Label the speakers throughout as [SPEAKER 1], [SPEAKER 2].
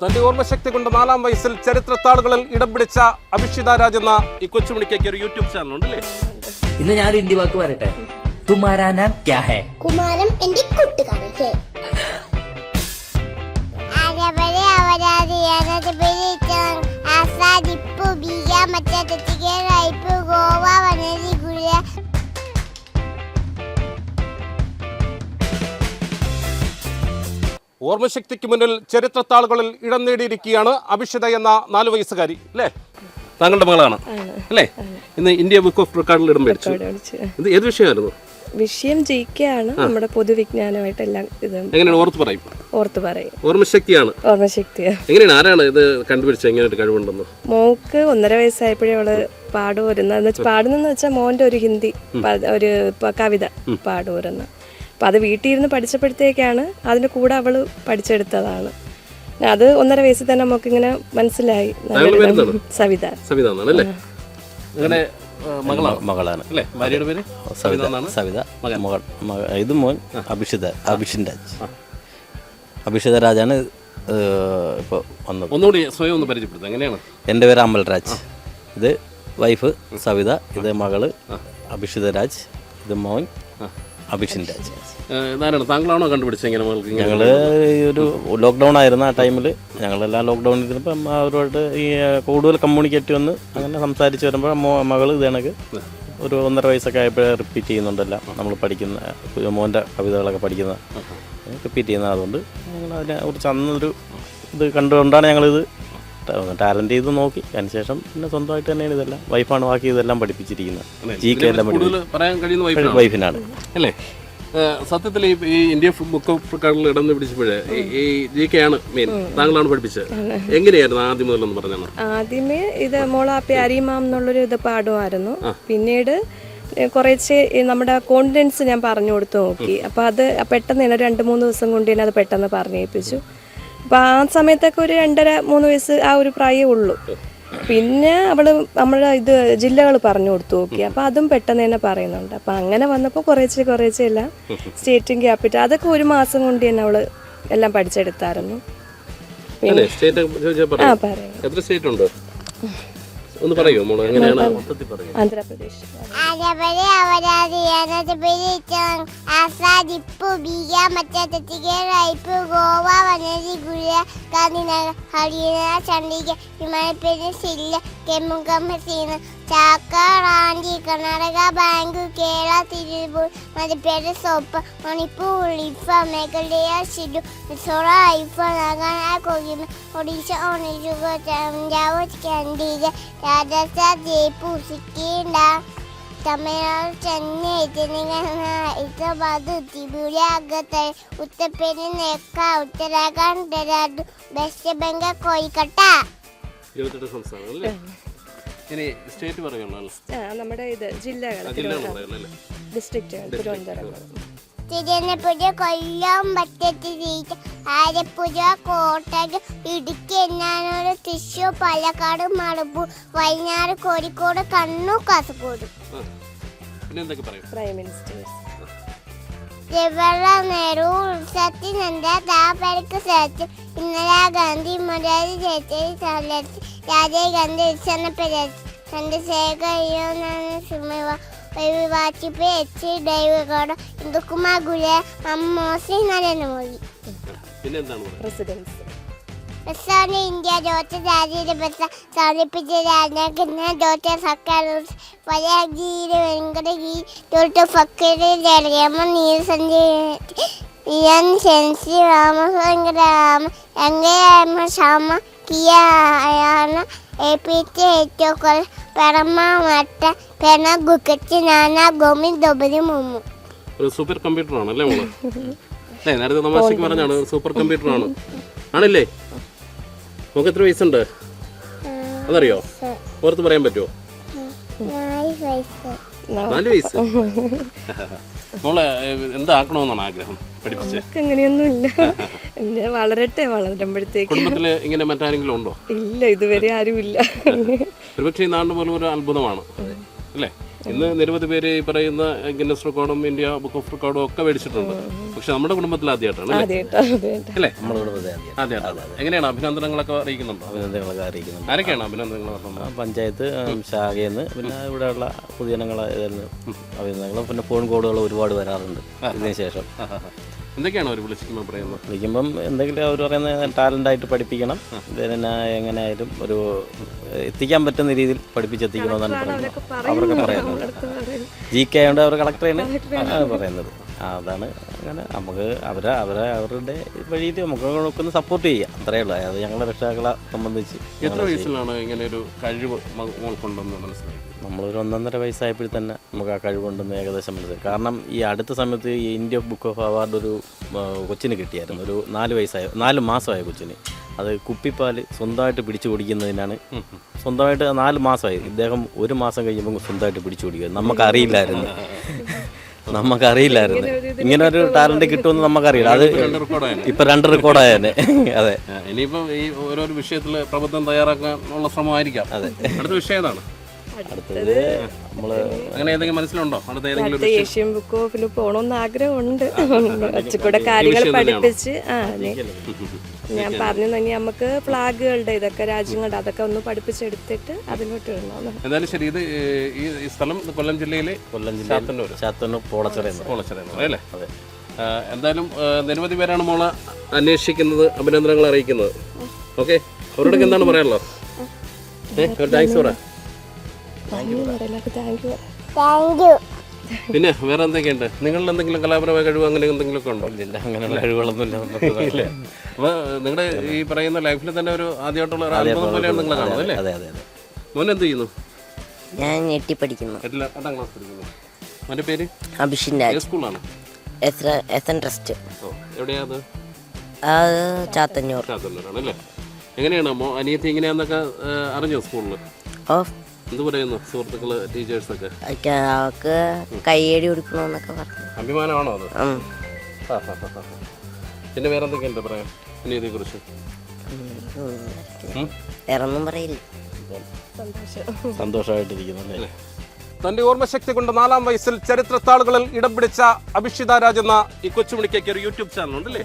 [SPEAKER 1] തന്റെ ഓർമ്മശക്തി കൊണ്ട് നാലാം വയസ്സിൽ ചരിത്രത്താളുകളിൽ ഇടം പിടിച്ച അഭിഷിത രാജ് എന്ന ഈ കൊച്ചുമണിക്കൊക്കെ ഒരു യൂട്യൂബ് ചാനൽ ഉണ്ടല്ലേ
[SPEAKER 2] ഇന്ന് ഞാൻ ഹിന്ദി വാക്ക് പറയട്ടെ. തുമാരാ നാം ക്യാ ഹേ?
[SPEAKER 3] കുമാരൻ എന്റെ കൂട്ടുകാരൻ ഹേ. ആസാദിപ്പു മറ്റേ ഗോവ
[SPEAKER 1] ഓർമ്മശക്തിക്ക് മുന്നിൽ ചരിത്രത്താളുകളിൽ ഇടം നേടിയിരിക്കുകയാണ് അഭിഷിത എന്ന നാലു വയസ്സുകാരി അല്ലേ? താങ്കളുടെ മകളാണ് അല്ലേ? ഇന്ന് ഇന്ത്യ ബുക്ക് ഓഫ് റെക്കോർഡിൽ ഇടം മേടിച്ചു. ഇത് ഏത് വിഷയമായിരുന്നു?
[SPEAKER 4] വിഷയം ജയിക്കുകയാണ് നമ്മുടെ പൊതുവിജ്ഞാനമായിട്ട് എല്ലാം ഇത്
[SPEAKER 1] എങ്ങനെയാണ് ഓർത്ത് പറയും?
[SPEAKER 4] ഓർത്ത് പറയും.
[SPEAKER 1] ഓർമ്മശക്തിയാണ്.
[SPEAKER 4] ഓർമ്മശക്തിയാണ്
[SPEAKER 1] എങ്ങനെയാണ് ആരാണ് ഇത് കണ്ടുപിടിച്ചത്? എങ്ങനെ കഴിവുണ്ടെന്ന്?
[SPEAKER 4] മോക്ക് ഒന്നര വയസ്സായപ്പോഴേ അവൾ പാടുവരുന്ന പാടുന്ന പാടുന്നെന്ന് വെച്ചാൽ മോന്റെ ഒരു ഹിന്ദി ഒരു കവിത പാടുവരുന്ന അപ്പൊ അത് വീട്ടിൽ ഇരുന്ന് പഠിച്ചപ്പോഴത്തേക്കാണ് അതിന്റെ കൂടെ അവൾ പഠിച്ചെടുത്തതാണ്. അത് ഒന്നര വയസ്സിൽ തന്നെ നമുക്ക് ഇങ്ങനെ മനസ്സിലായി? സവിത.
[SPEAKER 1] സവിത അല്ലേ അങ്ങനെ മകളാണ്.
[SPEAKER 5] മകളാണ്.
[SPEAKER 1] അല്ലേ? ഭാര്യയുടെ പേര്?
[SPEAKER 5] സവിത.
[SPEAKER 1] എന്നാണ്
[SPEAKER 5] സവിത. മകൾ മക- ഇത് മോൻ അഭിഷിത. അഭിഷിൻ രാജ് അഭിഷിത രാജാണ് ഇപ്പോൾ വന്നത്.
[SPEAKER 1] ഒന്നുകൂടി സ്വയം ഒന്ന് പരിചയപ്പെടുത്തുക എങ്ങനെയാണ്?
[SPEAKER 5] എന്റെ പേര് അമൽ രാജ് ഇത് വൈഫ് സവിത ഇത് മകൾ അഭിഷിത രാജ് ഇത് മോൻ അഭിഷിൻ രാജ്.
[SPEAKER 1] ഇതാരാണ് താങ്കളാണോ കണ്ടുപിടിച്ചത് ഇങ്ങനെ മകൾക്ക് ഇങ്ങനെ
[SPEAKER 5] ഞങ്ങൾ ഈ ഒരു ലോക്ക്ഡൗൺ ആയിരുന്നു ആ ടൈമിൽ ഞങ്ങളെല്ലാം ലോക്ക്ഡൗണിൽ ഇരുന്നപ്പം അവരോട് ഈ കൂടുതൽ കമ്മ്യൂണിക്കേറ്റ് വന്ന് അങ്ങനെ സംസാരിച്ച് വരുമ്പോൾ മോ ഇത് കണക്ക് ഒരു ഒന്നര വയസ്സൊക്കെ ആയപ്പോഴേ റിപ്പീറ്റ് ചെയ്യുന്നുണ്ടല്ലോ. നമ്മൾ പഠിക്കുന്ന മോന്റെ കവിതകളൊക്കെ പഠിക്കുന്ന റിപ്പീറ്റ് ചെയ്യുന്ന അതുകൊണ്ട് ഞങ്ങൾ അതിനെ കുറിച്ച് അന്നൊരു ഇത് കണ്ടുകൊണ്ടാണ് ഞങ്ങളിത് ടാലന്റ് ചെയ്ത് നോക്കി. അതിനുശേഷം പിന്നെ സ്വന്തമായിട്ട് തന്നെയാണ് ഇതെല്ലാം. വൈഫാണ് ബാക്കി ഇതെല്ലാം പഠിപ്പിച്ചിരിക്കുന്നത്. ജി കെ എല്ലാം വൈഫിനാണ്
[SPEAKER 1] അല്ലേ? സത്യത്തിൽ ഈ ഈ ഇന്ത്യ ബുക്ക് ഓഫ് റെക്കോർഡിൽ ഇടം പിടിച്ചപ്പോഴേ ഈ ജി കെ ആണ് മെയിൻ താങ്കളാണ് പഠിപ്പിച്ചത്. എങ്ങനെയായിരുന്നു ആദ്യം മുതലെന്ന് പറഞ്ഞാണ്
[SPEAKER 4] ആദ്യമേ ഇത് മോളാപ്പി അരിമാം എന്നുള്ളൊരു ഇത് പാടുമായിരുന്നു. പിന്നീട് കുറേശ്ശെ നമ്മുടെ കോൺഫിഡൻസ് ഞാൻ പറഞ്ഞു കൊടുത്തു നോക്കി. അപ്പോൾ അത് പെട്ടെന്ന് തന്നെ രണ്ട് മൂന്ന് ദിവസം കൊണ്ട് തന്നെ അത് പെട്ടെന്ന് പറഞ്ഞേൽപ്പിച്ചു അപ്പോൾ ആ സമയത്തൊക്കെ ഒരു രണ്ടര മൂന്ന് വയസ്സ് ആ ഒരു പ്രായമേ ഉള്ളൂ. പിന്നെ അവൾ നമ്മുടെ ഇത് ജില്ലകൾ പറഞ്ഞു കൊടുത്തു നോക്കി. അപ്പൊ അതും പെട്ടെന്ന് തന്നെ പറയുന്നുണ്ട്. അപ്പൊ അങ്ങനെ വന്നപ്പോൾ കുറേശ്ശെ കുറേശ്ശെ എല്ലാം സ്റ്റേറ്റും ക്യാപിറ്റൽ അതൊക്കെ ഒരു മാസം കൊണ്ട് തന്നെ അവൾ എല്ലാം പഠിച്ചെടുത്തായിരുന്നു. ആ
[SPEAKER 1] പറയാം. ഒന്ന് പറയോ മോൾ എങ്ങനെയാണ്?
[SPEAKER 4] ആന്ധ്രാപ്രദേശ്.
[SPEAKER 3] ആസാദിപ്പു ബീഗ മറ്റേ റൈപ്പ് ഗോവ വനരി ഗുര ഗാന്ധിനഗർ ഹരിയാന ചണ്ഡീഗഡ് ഹിമാചൽ സില്ല കെമുഖം സീന ചാക്ക കർണാടക ബാങ്ക് കേരള തിരുവൂർ മധ്യപ്രദേശ് സോപ്പ് മണിപ്പൂർ ഇഫ മേഘാലയ ഷിഡു മിസോറ ഐഫ നാഗാലാ കൊഹിമ ഒഡീഷ ഒണീഷ പഞ്ചാബ് ചണ്ഡീഗഡ് രാജസ്ഥാൻ ജയ്പൂർ സിക്കിം തമിഴ്നാട് ചെന്നൈ തെലങ്കാന ഹൈദരാബാദ് ത്രിപുര അഗത്തൈ ഉത്തർപ്രദേശ് നേക്ക ഉത്തരാഖണ്ഡ് ഡെറാഡു വെസ്റ്റ് ബംഗാൾ കോഴിക്കട്ട
[SPEAKER 1] ഇരുപത്തെട്ട് സംസ്ഥാനം ഇനി സ്റ്റേറ്റ് പറയുള്ളൂ
[SPEAKER 4] ആ, നമ്മുടെ ഇത് ജില്ലകൾ
[SPEAKER 1] ആ, ജില്ലകൾ പറയുള്ളൂ അല്ലേ?
[SPEAKER 4] ഡിസ്ട്രിക്റ്റ് തിരുവനന്തപുരം.
[SPEAKER 3] തിരുവനന്തപുരം കൊല്ലം പത്തനംതിട്ട ആലപ്പുഴ കോട്ടയം ഇടുക്കി എന്നാനൂർ തൃശ്ശൂർ പാലക്കാട് മലപ്പൂർ വയനാട് കോഴിക്കോട് കണ്ണൂർ കാസർഗോഡ്.
[SPEAKER 1] ആ. പിന്നെ എന്തൊക്കെ പറയും?
[SPEAKER 4] പ്രൈം മിനിസ്റ്റേഴ്സ്
[SPEAKER 3] ജവഹർലാൽ നെഹ്റു സത്യനന്ദ ദാപരക്ക് സച്ച് ഇന്ദിരാഗാന്ധി മുരാരി ദേശായി സഹലത്ത് രാജീവ് കണ്ട് പെരേസ് ചന്ദ്രശേഖർ അയ്യോനാണ് സുമേവ എച്ച് ഗുലെ Narendra Modi
[SPEAKER 4] presidents
[SPEAKER 3] India doctor Rajiv ബസ സമർപ്പിച്ച രാജാക്കുന്ന ഡോക്ടർ സർക്കാർ വെങ്കടഗി ഡോക്ടർ സെൻസി രാമസങ്കരാമ എങ്കയാമ ശ്യാമ കിയാന എ പി ജെ ഏറ്റവും പെറമ മട്ട പെണ ഗുക്കറ്റ് നാന ഗോമി ദൊബരി മുമ്മു
[SPEAKER 1] ഒരു സൂപ്പർ കമ്പ്യൂട്ടർ ആണ് അല്ലേ മോൾ? അല്ലേ നേരത്തെ തമാശക്ക് പറഞ്ഞാണ് ഒരു സൂപ്പർ കമ്പ്യൂട്ടർ ആണ് ആണല്ലേ? നമുക്ക് എത്ര വയസ്സുണ്ട്? അതറിയോ? ഓർത്ത് പറയാൻ പറ്റുമോ
[SPEAKER 3] നാല് വയസ്സ്
[SPEAKER 1] മോളെ എന്താക്കണമെന്നാണ് ആഗ്രഹം? പഠിപ്പിച്ച്.
[SPEAKER 4] അങ്ങനെയൊന്നുമില്ല പിന്നെ വളരട്ടെ വളരുമ്പോഴത്തേക്ക്.
[SPEAKER 1] കുടുംബത്തിൽ ഇങ്ങനെ മറ്റാരെങ്കിലും ഉണ്ടോ?
[SPEAKER 4] ഇല്ല ഇതുവരെ ആരുമില്ല. ഇല്ല
[SPEAKER 1] ഒരുപക്ഷെ ഈ നാടിന് പോലും ഒരു അത്ഭുതമാണ്. അല്ലേ? ഇന്ന് നിരവധി പേര് ഈ പറയുന്ന ഗിന്നസ് റെക്കോർഡും ഇന്ത്യ ബുക്ക് ഓഫ് റെക്കോർഡും ഒക്കെ മേടിച്ചിട്ടുണ്ട്. പക്ഷെ നമ്മുടെ കുടുംബത്തിൽ ആദ്യമായിട്ടാണ് അല്ലേ?
[SPEAKER 5] നമ്മുടെ
[SPEAKER 1] ആദ്യമായിട്ടാണ്. എങ്ങനെയാണ് അഭിനന്ദനങ്ങളൊക്കെ അറിയിക്കുന്നുണ്ടോ?
[SPEAKER 5] അഭിനന്ദനങ്ങളൊക്കെ അറിയിക്കുന്നുണ്ട്.
[SPEAKER 1] ആരൊക്കെയാണ് അഭിനന്ദനങ്ങൾ?
[SPEAKER 5] പഞ്ചായത്ത് ശാഖയെന്ന് പിന്നെ ഇവിടെയുള്ള പൊതുജനങ്ങളെ അഭിനന്ദനങ്ങളും. പിന്നെ ഫോൺ കോളുകൾ ഒരുപാട് വരാറുണ്ട്. ഇതിന് ശേഷം.
[SPEAKER 1] എന്തൊക്കെയാണ് അവർ വിളിക്കുമ്പോൾ പറയുന്നത്
[SPEAKER 5] വിളിക്കുമ്പം എന്തെങ്കിലും അവർ പറയുന്ന ടാലന്റായിട്ട് പഠിപ്പിക്കണം. പിന്നെ എങ്ങനെയായാലും ഒരു എത്തിക്കാൻ പറ്റുന്ന രീതിയിൽ പഠിപ്പിച്ചെത്തിക്കണമെന്നാണ് പറയുന്നത്. അവർക്ക് പറയുന്നത്. ജി കെ ആയതുകൊണ്ട് അവർ കളക്ടറാണ് പറയുന്നത്. അതാണ് അങ്ങനെ നമുക്ക് അവരെ അവരെ അവരുടെ വഴിയിൽ നമുക്ക് നോക്കുന്ന സപ്പോർട്ട് ചെയ്യാം. അത്രേ ഉള്ളൂ. അത് ഞങ്ങളുടെ രക്ഷാക്കളെ സംബന്ധിച്ച്
[SPEAKER 1] എത്ര വയസ്സിലാണ് ഇങ്ങനെ ഒരു കഴിവ് മോൾക്കുണ്ടെന്ന് മനസ്സിലായി?
[SPEAKER 5] നമ്മളൊരു ഒന്നൊന്നര വയസ്സായപ്പോഴും തന്നെ നമുക്ക് ആ കഴിവുണ്ടെന്ന് ഏകദേശം മനസ്സിലായി. കാരണം ഈ അടുത്ത സമയത്ത് ഈ ഇന്ത്യ ബുക്ക് ഓഫ് അവാർഡ് ഒരു കൊച്ചിന് കിട്ടിയായിരുന്നു. ഒരു നാല് വയസ്സായ നാല് മാസമായ കൊച്ചിന്. അത് കുപ്പിപ്പാൽ സ്വന്തമായിട്ട് പിടിച്ചു കുടിക്കുന്നതിനാണ് സ്വന്തമായിട്ട് നാല് മാസമായി. ഇദ്ദേഹം ഒരു മാസം കഴിയുമ്പോൾ സ്വന്തമായിട്ട് പിടിച്ചു കുടിക്കുക നമുക്കറിയില്ലായിരുന്നു. നമുക്കറിയില്ലായിരുന്നു. ഇങ്ങനെ ഒരു ടാലന്റ് കിട്ടുമെന്ന് നമുക്കറിയില്ല. അത്
[SPEAKER 1] റെക്കോർഡാണ്
[SPEAKER 5] ഇപ്പൊ രണ്ട് റെക്കോർഡായ തന്നെ അതെ.
[SPEAKER 1] ഇനിയിപ്പോ ഈ ഓരോ വിഷയത്തിൽ പ്രബന്ധം തയ്യാറാക്കാനുള്ള ശ്രമമായിരിക്കാം. അതെ. അടുത്ത വിഷയം ഏതാണ്?
[SPEAKER 5] അടുത്തത് നമ്മൾ
[SPEAKER 1] അങ്ങനെ ഏതെങ്കിലും മനസ്സിലുണ്ടോ? അടുത്ത ഏതെങ്കിലും ഒരു
[SPEAKER 4] ഏഷ്യൻ ബുക്ക് ഓഫിൽ പോകണമെന്ന് ആഗ്രഹമുണ്ട്. കുറച്ചുകൂടെ കാര്യങ്ങൾ പഠിപ്പിച്ച് ആ ഞാൻ പറഞ്ഞു തന്നെ നമുക്ക് ഫ്ലാഗുകളുടെ ഇതൊക്കെ രാജ്യങ്ങളുടെ അതൊക്കെ ഒന്ന് പഠിപ്പിച്ചെടുത്തിട്ട് അതിലോട്ട് ഇടണം
[SPEAKER 1] എന്തായാലും ശരി ഇത് ഈ ഈ സ്ഥലം കൊല്ലം ജില്ലയിലെ
[SPEAKER 5] കൊല്ലം
[SPEAKER 1] ചാത്തന്നൂർ കോളച്ചറയാണ് അല്ലേ അതെ എന്തായാലും നിരവധി പേരാണ് മോളെ അന്വേഷിക്കുന്നത് അഭിനന്ദനങ്ങൾ അറിയിക്കുന്നത് ഓക്കെ അവരോടൊക്കെ എന്താണ് പറയാനുള്ളത് താങ്ക്സ് പറ
[SPEAKER 4] താങ്ക് യു എല്ലാവർക്കും താങ്ക് യു
[SPEAKER 3] താങ്ക് യു
[SPEAKER 1] പിന്നെ വേറെ എന്തൊക്കെയുണ്ട്? നിങ്ങളിൽ എന്തെങ്കിലും കലാപരമായ കഴിവ് അങ്ങനെ എന്തെങ്കിലുമൊക്കെ ഉണ്ടോ?
[SPEAKER 5] ഇല്ല അങ്ങനെയുള്ള കഴിവുകളൊന്നുമില്ല ഇല്ല.
[SPEAKER 1] അപ്പൊ നിങ്ങളുടെ ഈ പറയുന്ന ലൈഫിൽ തന്നെ ഒരു ആദ്യമായിട്ടുള്ള ഒരു അനുഭവം പോലെയാണ് നിങ്ങളെ കാണുന്നത് അല്ലേ?
[SPEAKER 5] അതെ അതെ
[SPEAKER 1] മോൻ എന്ത് ചെയ്യുന്നു?
[SPEAKER 6] ഞാൻ ഞെട്ടി പഠിക്കുന്നു
[SPEAKER 1] എട്ടില എട്ടാം ക്ലാസ് പഠിക്കുന്നു. മോന്റെ പേര്?
[SPEAKER 6] അഭിഷിൻ
[SPEAKER 1] ഏത്
[SPEAKER 6] രാജ്.
[SPEAKER 1] സ്കൂളാണ്?
[SPEAKER 6] S S N trust?
[SPEAKER 1] ഓ എവിടെയാ അത്?
[SPEAKER 6] അത് ചാത്തന്നൂർ.
[SPEAKER 1] ചാത്തന്നൂരാണ് അല്ലേ? എങ്ങനെയാണ് മോ അനിയത്തി എങ്ങനെയാണെന്നൊക്കെ ആ, അറിഞ്ഞോ സ്കൂളിൽ
[SPEAKER 6] ഓ
[SPEAKER 1] എന്ത് പറയുന്നു സുഹൃത്തുക്കൾ ടീച്ചേഴ്സൊക്കെ?
[SPEAKER 6] ഒക്കെ അവൾക്ക് കയ്യടി കൊടുക്കണമെന്നൊക്കെ പറഞ്ഞു.
[SPEAKER 1] അഭിമാനമാണോ അത്. ആ, ആ, ആ, ആ. പിന്നെ വേറെ എന്തൊക്കെയുണ്ട് പറയാൻ അനിയതിയെ കുറിച്ച്
[SPEAKER 6] വേറൊന്നും പറയില്ല.
[SPEAKER 5] സന്തോഷമായിട്ടിരിക്കുന്നു അല്ലേ?
[SPEAKER 1] തന്റെ ഓർമ്മശക്തി കൊണ്ട് നാലാം വയസ്സിൽ ചരിത്രത്താളുകളിൽ ഇടം പിടിച്ച അഭിഷിത രാജ് എന്ന ഈ കൊച്ചുമണിക്കൊക്കെ ഒരു യൂട്യൂബ് ചാനൽ ഉണ്ട് അല്ലേ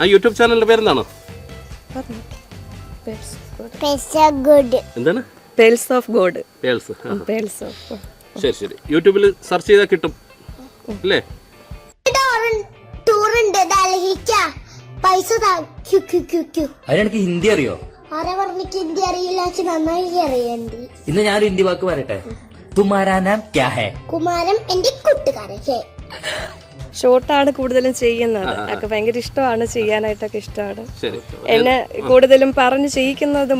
[SPEAKER 1] ആ യൂട്യൂബ് ചാനലിന്റെ പേരെന്താണ്?
[SPEAKER 3] പെസ ഗുഡ്.
[SPEAKER 1] എന്താണ്?
[SPEAKER 4] Pearls of god
[SPEAKER 1] pearls
[SPEAKER 4] pearls of
[SPEAKER 1] ശരി ശരി. യൂട്യൂബിൽ സെർച്ച് ചെയ്താൽ കിട്ടും. അല്ലേ?
[SPEAKER 3] ടൂറുണ്ട് ഡൽഹിക്ക പൈസ താ ക്യു ക്യു ക്യു ക്യു
[SPEAKER 2] അതിനെനിക്ക് ഹിന്ദി അറിയോ?
[SPEAKER 3] ആരെ പറഞ്ഞിക്ക് ഹിന്ദി അറിയില്ല? നന്നായി അറിയണ്ട്.
[SPEAKER 2] ഇന്ന് ഞാനൊരു ഹിന്ദി വാക്ക് പറയട്ടെ? തുമാരാ നാം ക്യാ ഹേ?
[SPEAKER 3] കുമാരം എന്റെ കൂട്ടുകാരൻ ഹേ.
[SPEAKER 4] ഷോർട്ടാണ് കൂടുതലും ചെയ്യുന്നത്. ഒക്കെ ഭയങ്കര ഇഷ്ടമാണ് ചെയ്യാനായിട്ടൊക്കെ ഇഷ്ടമാണ്.
[SPEAKER 1] ശരി.
[SPEAKER 4] എന്നെ കൂടുതലും പറഞ്ഞ് ചെയ്യിക്കുന്നത്.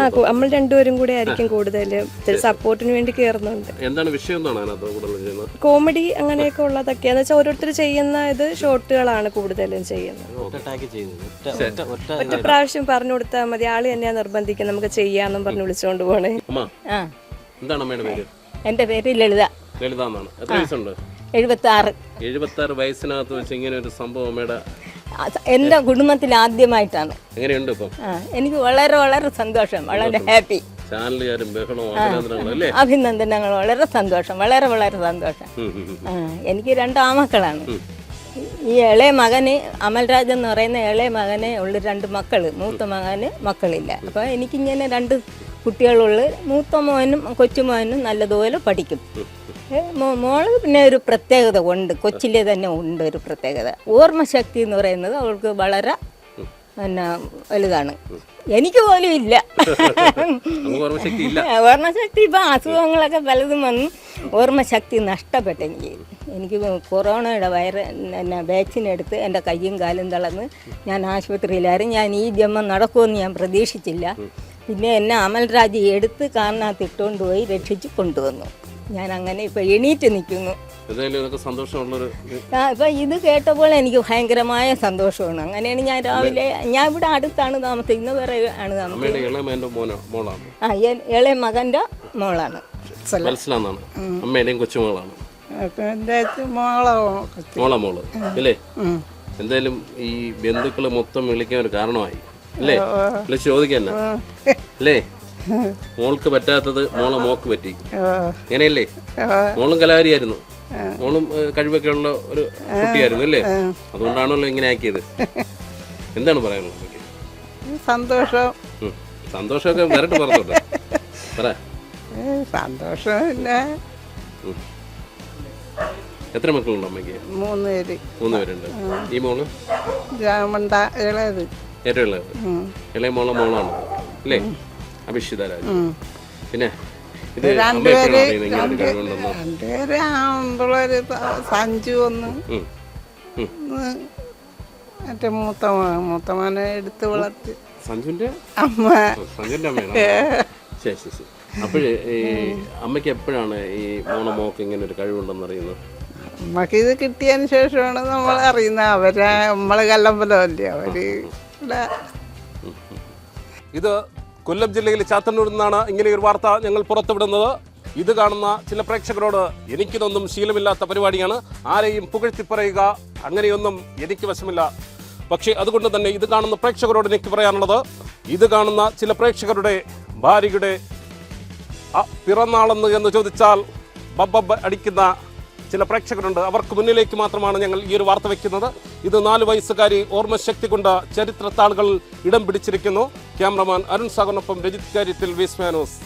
[SPEAKER 4] ആ നമ്മൾ രണ്ടുപേരും കൂടെ ആയിരിക്കും കൂടുതലും. സപ്പോർട്ടിന് വേണ്ടി കയറുന്നുണ്ട്
[SPEAKER 1] എന്താണ് വിഷയം
[SPEAKER 4] കോമഡി അങ്ങനെയൊക്കെ ഉള്ളതൊക്കെയാന്ന് വെച്ചാൽ ഓരോരുത്തർ ചെയ്യുന്ന ഇത് ഷോർട്ടുകളാണ് കൂടുതലും ചെയ്യുന്നത്.
[SPEAKER 5] ഒറ്റ
[SPEAKER 4] പ്രാവശ്യം പറഞ്ഞു കൊടുത്താൽ മതി. ആൾ തന്നെയാ നിർബന്ധിക്കും നമുക്ക് ചെയ്യാന്നും പറഞ്ഞു വിളിച്ചുകൊണ്ട് പോണേ.
[SPEAKER 1] അമ്മ എന്താണ് അമ്മയുടെ പേര്?
[SPEAKER 7] എന്റെ പേര് ലളിത.
[SPEAKER 1] ലളിത എന്നാണ്. എത്ര വയസ്സുണ്ട്?
[SPEAKER 7] എഴുപത്തി ആറ്
[SPEAKER 1] എഴുപത്തി ആറ് വയസ്സിനകത്ത് വെച്ച് ഇങ്ങനെ ഒരു സംഭവം അമ്മയുടെ
[SPEAKER 7] എന്റെ കുടുംബത്തിൽ ആദ്യമായിട്ടാണ്.
[SPEAKER 1] എങ്ങനെയുണ്ട് ഇപ്പം?
[SPEAKER 7] എനിക്ക് വളരെ വളരെ സന്തോഷം വളരെ ഹാപ്പി. അഭിനന്ദനങ്ങൾ വളരെ സന്തോഷം വളരെ വളരെ സന്തോഷം. എനിക്ക് രണ്ട് ആമക്കളാണ്. ഈ ഇളയ മകന് അമൽരാജ് എന്ന് പറയുന്ന ഇളയ മകനെ ഉള്ള രണ്ട് മക്കൾ മൂത്ത മകന് മക്കളില്ല. അപ്പോൾ എനിക്കിങ്ങനെ രണ്ട് കുട്ടികളുള്ള മൂത്ത മോനും കൊച്ചുമോനും നല്ലതുപോലെ പഠിക്കും. മോൾ പിന്നെ ഒരു പ്രത്യേകത ഉണ്ട്. കൊച്ചിലെ തന്നെ ഉണ്ട് ഒരു പ്രത്യേകത. ഓർമ്മശക്തി എന്ന് പറയുന്നത് അവൾക്ക് വളരെ പിന്നെ വലുതാണ്. എനിക്ക് പോലും ഇല്ല.
[SPEAKER 1] ഓർമ്മശക്തി ഇല്ല.
[SPEAKER 7] ഓർമ്മശക്തി ഇപ്പം അസുഖങ്ങളൊക്കെ പലതും വന്ന് ഓർമ്മശക്തി നഷ്ടപ്പെട്ടു എനിക്ക് എനിക്ക് കൊറോണയുടെ വയറ് പിന്നെ വാക്സിൻ എടുത്ത് എന്റെ കയ്യും കാലും തളർന്ന് ഞാൻ ആശുപത്രിയിലായിരുന്നു. ഞാൻ ഈ ജന്മം നടക്കുമെന്ന് ഞാൻ പ്രതീക്ഷിച്ചില്ല. പിന്നെ എന്നെ അമൽരാജ് എടുത്ത് കാറിനകത്ത് ഇട്ടുകൊണ്ട് പോയി രക്ഷിച്ച് കൊണ്ടുവന്നു. ഞാൻ അങ്ങനെ ഇപ്പം എണീറ്റ് നിൽക്കുന്നു. ഇപ്പൊ ഇത് കേട്ടപ്പോൾ എനിക്ക് ഭയങ്കരമായ സന്തോഷമാണ്. അങ്ങനെയാണ് ഞാൻ രാവിലെ ഞാൻ ഇവിടെ അടുത്താണ് താമസിക്കുന്നത് വേറെ ആണ് താമസിക്കുന്നത്
[SPEAKER 1] മോളാണ്.
[SPEAKER 7] ആ ഇളയ മകന്റെ മോളാണ്.
[SPEAKER 1] മനസ്സിലാന്നാണ്. അമ്മയുടെയും കൊച്ചുമോളാണ്
[SPEAKER 8] മോളോ?
[SPEAKER 1] മോളാ മോൾ. അല്ലേ? എന്തായാലും ഈ ബന്ധുക്കൾ മൊത്തം വിളിക്കാൻ ഒരു കാരണമായി. അല്ലേ അല്ലെ ചോദിക്കാൻ അല്ലേ മോൾക്ക് പറ്റാത്തത് മോളെ മോക്ക് പറ്റി.
[SPEAKER 8] ഇങ്ങനെയല്ലേ?
[SPEAKER 1] അങ്ങനെയല്ലേ മോളും കലാകാരിയായിരുന്നു. മോളും കഴിവൊക്കെ ഉള്ള ഒരു കുട്ടിയായിരുന്നു അല്ലേ? അതുകൊണ്ടാണല്ലോ ഇങ്ങനെ ആക്കിയത്. എന്താണ് പറയാനുള്ളത്?
[SPEAKER 8] സന്തോഷം.
[SPEAKER 1] സന്തോഷമൊക്കെ വരട്ടെ പറഞ്ഞോട്ടെ. പറ.
[SPEAKER 8] ഏ, സന്തോഷം പിന്നെ.
[SPEAKER 1] എത്ര മക്കളുണ്ട് അമ്മയ്ക്ക്?
[SPEAKER 8] മൂന്ന് പേര്.
[SPEAKER 1] മൂന്ന് പേരുണ്ട്. ഈ മോൾ?
[SPEAKER 8] രാമണ്ട ഇളയത്.
[SPEAKER 1] ഏറ്റവും ഇളയത് ഇളയ മോളെ മോളാണ്. അല്ലേ? അഭിഷിത രാജ് പിന്നെ ഇത് കഴിവുണ്ടെന്ന്
[SPEAKER 8] രണ്ടുപേര് ആമ്പിള്ളേര് സഞ്ജു ഒന്ന്. മറ്റേ മൂത്ത മൂത്തമാനെ മൂത്ത എടുത്ത് വളർത്തി.
[SPEAKER 1] സഞ്ജുവിന്റെ?
[SPEAKER 8] അമ്മ.
[SPEAKER 1] സഞ്ജുന്റെ സഞ്ജുവിന്റെ അമ്മയാണ്? ശരി ശരി ശരി. അപ്പോഴേ ഈ അമ്മയ്ക്ക് എപ്പോഴാണ് ഈ മോണ മോക്ക് ഇങ്ങനെ ഒരു കഴിവുണ്ടെന്ന് അറിയുന്നത്?
[SPEAKER 8] അമ്മയ്ക്ക് ഇത് കിട്ടിയതിന് ശേഷമാണ് നമ്മൾ അറിയുന്നത്. അവരെ നമ്മൾ കല്ലമ്പലമല്ലേ? അവർ ഇവിടെ
[SPEAKER 1] ഇത് കൊല്ലം ജില്ലയിലെ ചാത്തന്നൂർ നിന്നാണ് ഇങ്ങനെ ഒരു വാർത്ത ഞങ്ങൾ പുറത്തുവിടുന്നത്. ഇത് കാണുന്ന ചില പ്രേക്ഷകരോട് എനിക്കിതൊന്നും ശീലമില്ലാത്ത പരിപാടിയാണ്. ആരെയും പുകഴ്ത്തി പറയുക അങ്ങനെയൊന്നും എനിക്ക് വശമില്ല. പക്ഷേ അതുകൊണ്ട് തന്നെ ഇത് കാണുന്ന പ്രേക്ഷകരോട് എനിക്ക് പറയാനുള്ളത്. ഇത് കാണുന്ന ചില പ്രേക്ഷകരുടെ ഭാര്യയുടെ പിറന്നാളെന്ന് എന്ന് ചോദിച്ചാൽ ബബ്ബ അടിക്കുന്ന ചില പ്രേക്ഷകരുണ്ട്. അവർക്ക് മുന്നിലേക്ക് മാത്രമാണ് ഞങ്ങൾ ഈ ഒരു വാർത്ത വയ്ക്കുന്നത് ഇത് നാല് വയസ്സുകാരി ഓർമ്മശക്തി കൊണ്ട് ചരിത്രത്താളുകൾ ഇടം പിടിച്ചിരിക്കുന്നു. ക്യാമറമാൻ അരുൺ സാഗറിനൊപ്പം രജിത് കാര്യത്തിൽ വിസ്മാനോസ്